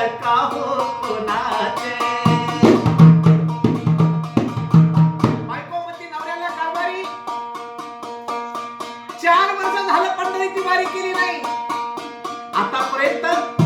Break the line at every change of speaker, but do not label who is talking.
नका हो कोणाचे? बायकोमती नवऱ्याला चार वर्ष झालं पंढरीची वारी केली नाही. आतापर्यंत